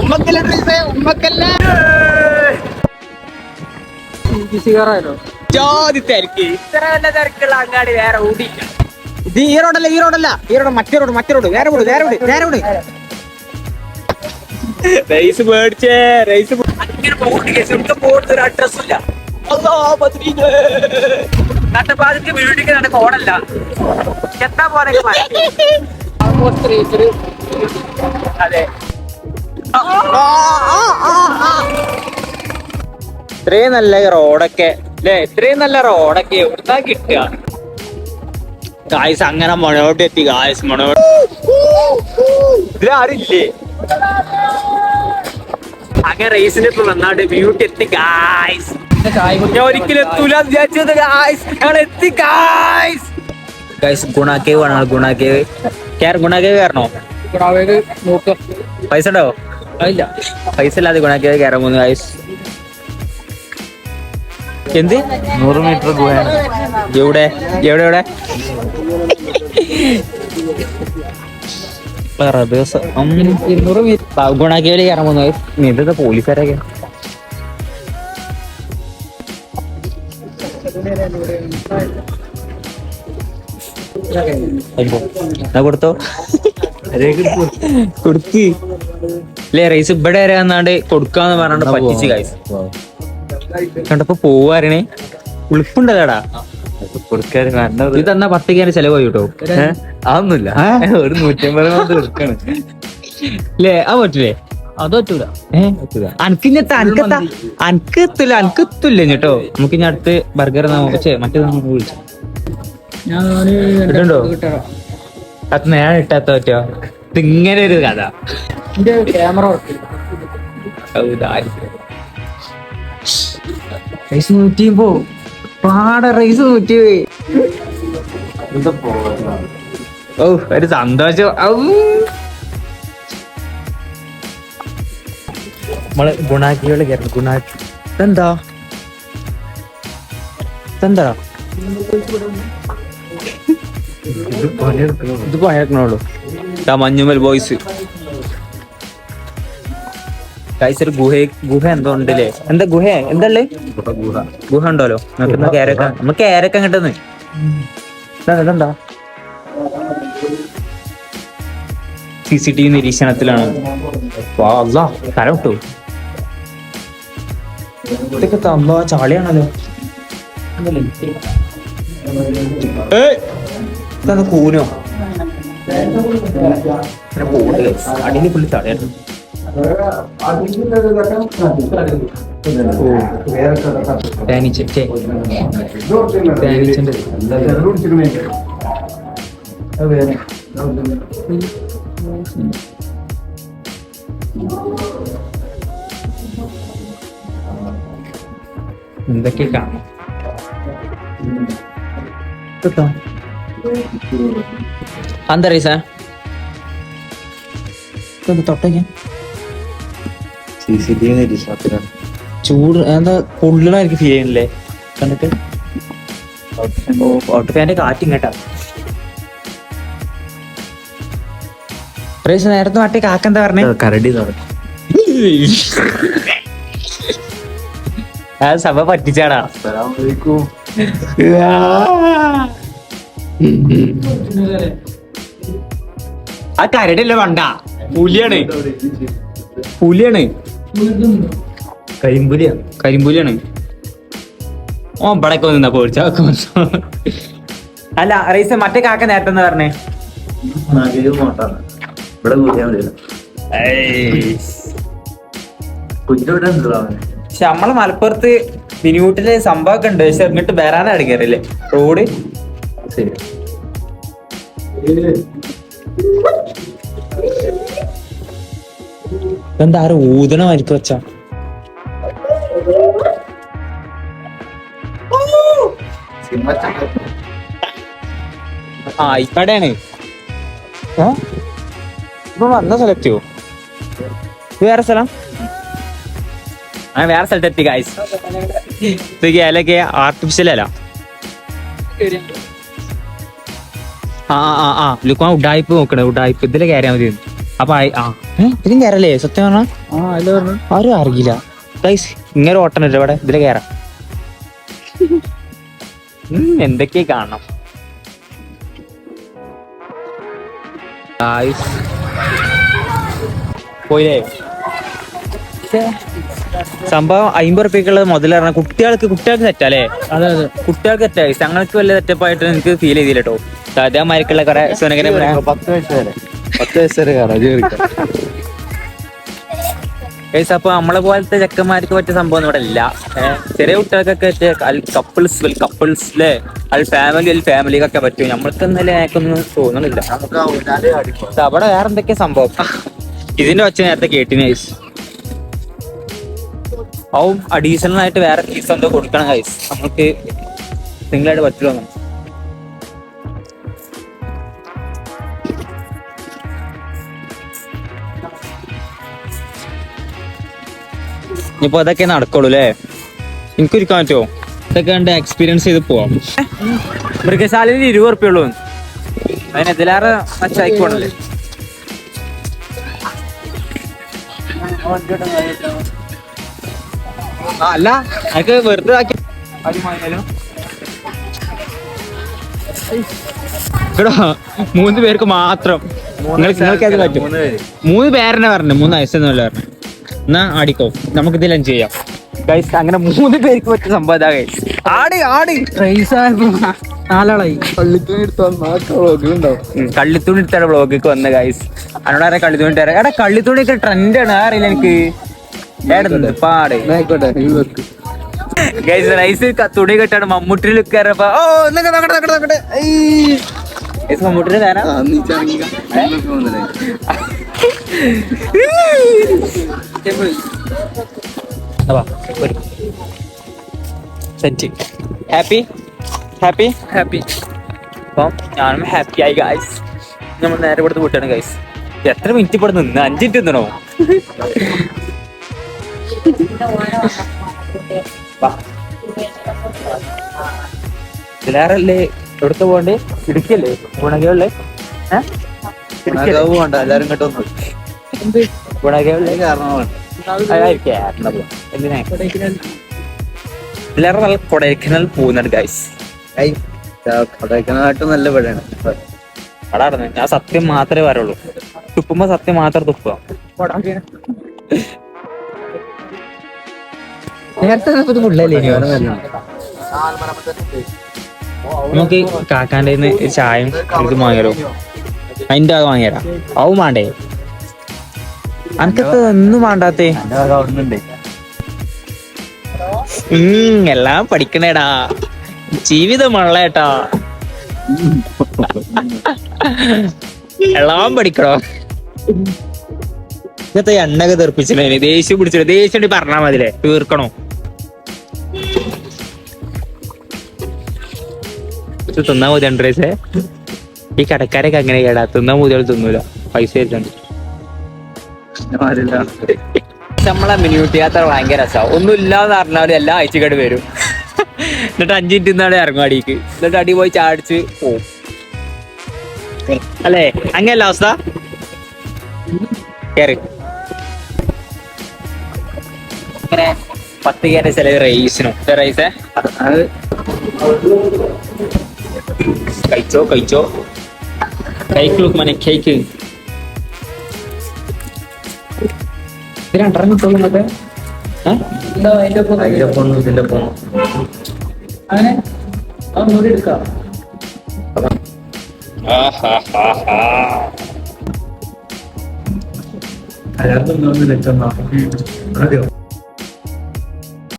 ഉമ്മക്കല്ല ഡ്രൈസേ ഉമ്മക്കല്ല? ജാതി തിരക്ക്. ഇത്ര വല്ല തിരക്കുള്ള അങ്ങാടി വേറെ ഓടിയില്ല ഇത് ഈ റോഡല്ല ഈ റോഡല്ല. ഈ റോഡ് മറ്റേ റോഡ് മറ്റേ റോഡ്. വേറെ റോഡ് വേറെ റോഡ് വേറെ റോഡ്. റൈസ് മേടിച്ചേ റൈസ് അങ്ങനെ ശരിക്കും പോകുന്ന ഒരു അഡ്രസ്സും ഇല്ല. നട്ടപ്പാതിക്ക് വീട്ടിക്ക് നടക്ക് ഓടല്ല എത്താ പോലെ അതെ. ഇത്രയും നല്ല റോഡൊക്കെ അല്ലേ ഇത്രയും നല്ല റോഡൊക്കെ എവിടുന്നാ കിട്ടുക? ഗായ്സ് അങ്ങനെ മണോട്ട് എത്തി ഗായ്സ് മണോട്ട് ഇതിലാരില്ലേ അങ്ങനെ റേസിന് ഇപ്പൊ വന്നാണ്ട് ബ്യൂട്ടി എത്തി ഗായ്സ് ഞാൻ ഒരിക്കലും എത്തൂല വിചാരിച്ചത് ഗായ്സ് ഞങ്ങൾ എത്തി ഗായ്സ് ഗായ്സ് ഗുണാക്കേവ് ആണ് ഗുണാക്കേവ്. കേർ ഗുണാക്കേവ് കയറണോ? പൈസ ഉണ്ടോ? ഇല്ല പൈസ ഇല്ലാതെ ഗുണാക്കിയത് കയറാൻ പോകുന്നു ഗായ്സ് എന്ത്? നൂറ് മീറ്റർ ഗുഹയാണ്. എവിടെ? എവിടെ എവിടെ? കയറാൻ പോകുന്നു പോലീസുകാരൊക്കെ കൊടുത്തോ. കൊടുക്ക്. അല്ലേ റൈസ് ഇവിടെ വരെ വന്നാണ്ട് കൊടുക്കാന്ന് പറഞ്ഞാണ്ട് പറ്റിച്ച് കായ്സ് കണ്ടപ്പോ പോവാരണേ ഉളുപ്പുണ്ടതാടാ. ഇത് തന്നാ പത്തേക്കാണ് ചെലവ് കേട്ടോ. അതൊന്നുമില്ല. ഒരു നൂറ്റമ്പത് അല്ലേ ആ പറ്റൂലേ? അത് പറ്റൂല. അനക്ക് ഇനി എത്താ അനക്കെത്താ അനക്ക് എത്തില്ല അനക്ക് എത്തില്ല കേട്ടോ. നമുക്ക് ഇനി അടുത്ത് ബർഗർ പക്ഷേ മറ്റേ നമുക്ക് വിളിച്ചു. ഞാൻ ഇതുണ്ടോ അത് ഞാൻ ഇട്ടാത്ത പറ്റോ ഇങ്ങനെ ഒരു കഥ. ക്യാമറ റൈസ് നൂറ്റി പോ. പാടെ റൈസ് നൂറ്റി പോയി. ഓ ഒരു സന്തോഷം. നമ്മൾ ഗുണാക്കിയോട് കയറി ഗുണാക്കി. എന്താ എന്താ ഇത് പണിയെടുക്കണുള്ളൂ മഞ്ഞുമൽ ബോയ്സ് ഗൈസ് ഒരു ഗുഹ ഗുഹ എന്തോ ഉണ്ടല്ലേ? എന്താ ഗുഹ? എന്തല്ലേ ഗുഹ ഉണ്ടല്ലോ. നമുക്ക് കേരക്ക നമുക്ക് കേരക്ക കിട്ടുന്നു ഇതെന്താ? സി സി ടി വി നിരീക്ഷണത്തിലാണ് തല വിട്ടു ഇതൊക്കെ തമ്പാ ചാളിയാണല്ലോ. ഏയ്! ഇതെന്താ കൂനോ അടിയിൽ പുള്ളി തേനീച്ചന്റെ എന്തൊക്കെ കാണാം എന്താ റീസ? ചൂട് എന്താ പൊള്ളണായിരിക്കും ഫീൽ ചെയ്യുന്നില്ലേ? കണ്ടിട്ട്? ഔട്ട് കാറ്റും കേട്ടാ നേരത്തെ പറഞ്ഞേ? കരടി ആ സഭ പറ്റിച്ചാടാ. ആ കരടില്ല വണ്ട. പുലിയാണ്. പുലിയാണ്. കരിമ്പുലിയാണ് കരിമ്പുലിയാണ്. ഓ ഇവിടെയൊക്കെ നിന്നാ പേടിച്ച അല്ല റൈസ് മറ്റേ കാക്ക നേരത്തെ പറഞ്ഞേ? ഇവിടെ പക്ഷെ നമ്മളെ മലപ്പുറത്ത് മിനിയൂട്ടിൽ സംഭവമൊക്കെ ഉണ്ട്. പക്ഷെ ഇങ്ങോട്ട് വരാനാണ് കയറില്ലേ റോഡ്? ശരി. എന്താ ആരും? ഇപ്പൊ വന്ന സെലക്ട് വേറെ സ്ഥലം? വേറെ സ്ഥലത്ത് എത്തി ഗായ്സ് ഇതൊക്കെ ആർട്ടിഫിഷ്യൽ അല്ല. ആ ആ ആ. ഉഡായിപ്പ് നോക്കണേ ഉഡായ്പ് ഇതിൽ കയറിയാൽ മതി. അപ്പൊ ആ ഇതിലും കയറല്ലേ? സത്യം പറഞ്ഞാ? ആ അല്ല പറഞ്ഞു. ആരും അറിയില്ല. ഗൈസ് ഇങ്ങനെ ഓട്ടണല്ലോ ഇവിടെ. ഇതിൽ കയറാം. എന്തൊക്കെ കാണണം. പോയില്ലേ? സംഭവം അമ്പത് റുപ്യക്കുള്ളത് പറഞ്ഞാൽ കുട്ടികൾക്ക് കുട്ടികൾക്ക് തെറ്റാ അല്ലേ? കുട്ടികൾക്ക് തെറ്റായി ഞങ്ങൾക്ക് വലിയ തെറ്റപ്പായിട്ട് എനിക്ക് ഫീൽ ചെയ്തില്ല കേട്ടോ അതേമാരിക്കുള്ള കുറെ സുനകനെ പത്ത് വയസ്സ് വരെ പത്ത് വയസ്സ് വരെ ഗൈസ് അപ്പൊ നമ്മളെ പോലത്തെ ചെക്കന്മാർക്ക് പറ്റിയ സംഭവം ഒന്നും ഇവിടെ ഇല്ല. ചെറിയ കുട്ടികൾക്കൊക്കെ കപ്പിൾസ് കപ്പിൾസ് അല്ലേ അത് ഫാമിലി അല്ല ഫാമിലിക്കൊക്കെ പറ്റും. നമ്മൾക്ക് എന്തായാലും എനിക്കൊന്നും അടിക്കും. അവിടെ വേറെ എന്തൊക്കെയാ സംഭവം? ഇതിന്റെ ഒച്ച നേരത്തെ കേട്ടിന് ഗൈസ് അവും അഡീഷണൽ ആയിട്ട് വേറെ ഫീസ് എന്തോ കൊടുക്കണം ഗൈസ് നമുക്ക് നിങ്ങളായിട്ട് ആയിട്ട് പറ്റുമോ ഇനിയിപ്പോ അതൊക്കെ നടക്കുള്ളൂ അല്ലേ എനിക്കൊരിക്കാൻ പറ്റുമോ ഇതൊക്കെ കണ്ട് എക്സ്പീരിയൻസ് ചെയ്ത് പോവാം. മൃഗശാലയിൽ ഇരുപത് ഉറുപ്പ്യ ഉള്ളൂ. അതിന് ഇതിലേറെ മച്ചായിക്കോണല്ലേ അല്ല? അതൊക്കെ വെറുതെ ആക്കി. എടാ മൂന്ന് പേർക്ക് മാത്രം. നിങ്ങൾ നിങ്ങൾക്ക് അത് പറ്റും. മൂന്ന് പേരെന്നെ പറഞ്ഞു മൂന്ന് വയസ്സെന്നല്ല പറഞ്ഞു. എന്നാ ആടിക്കോ. നമുക്ക് ഇതെല്ലാം ചെയ്യാം. ഗൈസ് അങ്ങനെ മൂന്ന് പേർക്ക് പറ്റിയ സംഭവം ഇതാ ഗൈസ് ആടി ആടി. നാലാളായി. കള്ളിത്തുണി ഇട്ടാണ് ബ്ലോഗിലേക്ക് വന്ന ഗൈസ് അതിനോട് ആരാ കള്ളിത്തുണി തരാം എടാ കള്ളിത്തുണി ഒക്കെ ട്രെൻഡ് ആണ് അറിയില്ല എനിക്ക്. ഏടുന്നുണ്ട് പാട്. ഇത്. ഗൈസ് റൈസ് തുണി കെട്ടാണ് മമ്മൂട്ടി ലുക്ക് കയറപ്പോ ഓ നോക്കട്ടെ നോക്കട്ടെ നോക്കട്ടെ. ഗൈസ് മമ്മൂട്ടിന് വന്നില്ലേ? സെറ്റ്. ഹാപ്പി? ഹാപ്പി? ഹാപ്പി. അപ്പം ഞാനും ഹാപ്പി ആയി ഗൈസ് നമ്മൾ നേരെ ഇവിടുത്തെ വിട്ടാണ് ഗൈസ് എത്ര മിനിറ്റ് ഇവിടെ നിന്ന്? അഞ്ച് മിനിറ്റ് നിന്നോ? ഇതിലേറല്ലേ എവിടുത്തെ പോകണ്ടേ? ഇടുക്കിയല്ലേ? ഗുണകയല്ലേ എല്ലാരും എന്തിനാ? നല്ല കൊടൈക്കനാൽ പോകുന്നുണ്ട് ഗൈസ് കൊടൈക്കനാട്ട് നല്ല പെടാണ് അടാടുന്നു ഞാൻ സത്യം മാത്രമേ പറയുള്ളൂ. തുപ്പുമ്പോ സത്യം മാത്രം തുപ്പുക. നേരത്തെ ഫുള്ളല്ലേ നമുക്ക് കാക്കാന്റെ ചായം എടുത്ത് വാങ്ങിയാലോ? അതിന്റെ അത് വാങ്ങിയരാ അവും വേണ്ടേ? അനക്കത്തെ ഒന്നും വേണ്ടാത്തേ. എല്ലാം പഠിക്കണേടാ. ജീവിതം മള്ളേട്ടാ. എല്ലാം പഠിക്കണോ? ഇങ്ങനത്തെ എണ്ണൊക്കെ തെറിപ്പിച്ചില്ലേ? ദേഷ്യം പിടിച്ചില്ലേ? ദേഷ്യം പറഞ്ഞാ മതിലേ തീർക്കണോ? ഇത് തിന്നാ മതി രണ്ട് പൈസ. ഈ കടക്കാരൊക്കെ അങ്ങനെ കേടാ തിന്നാ മുതൽ തിന്നൂല. പൈസ തരുന്നുണ്ട്. നമ്മളെ മിനിയൂട്ടി യാത്ര ഭയങ്കര രസമാണ് ഒന്നും ഇല്ലാന്ന് പറഞ്ഞാലും എല്ലാ ആഴ്ചക്കാട് വരും. എന്നിട്ട് അഞ്ചു മിനിറ്റ് നിന്നാണ് ഇറങ്ങും അടിക്ക്. എന്നിട്ട് അടി പോയി ചാടിച്ച് പോവും. അല്ലേ? അങ്ങനല്ല അവസ്ഥ? കേറി. ഇങ്ങനെ പത്ത് കയറി ചില റൈസിനോ റൈസേ അത് കഴിച്ചോ കഴിച്ചോ? കേക്ക് ലുക്ക് മനെ കേക്ക് രണ്ടെണ്ണം കിട്ടുമോ എന്താ അതിന്റെ ഒപ്പം. ഒന്നും ഇതിന്റെ ഒപ്പം. അങ്ങനെ മൂടി എടുക്കാം. അയാൾക്കൊന്നും ലക്ഷം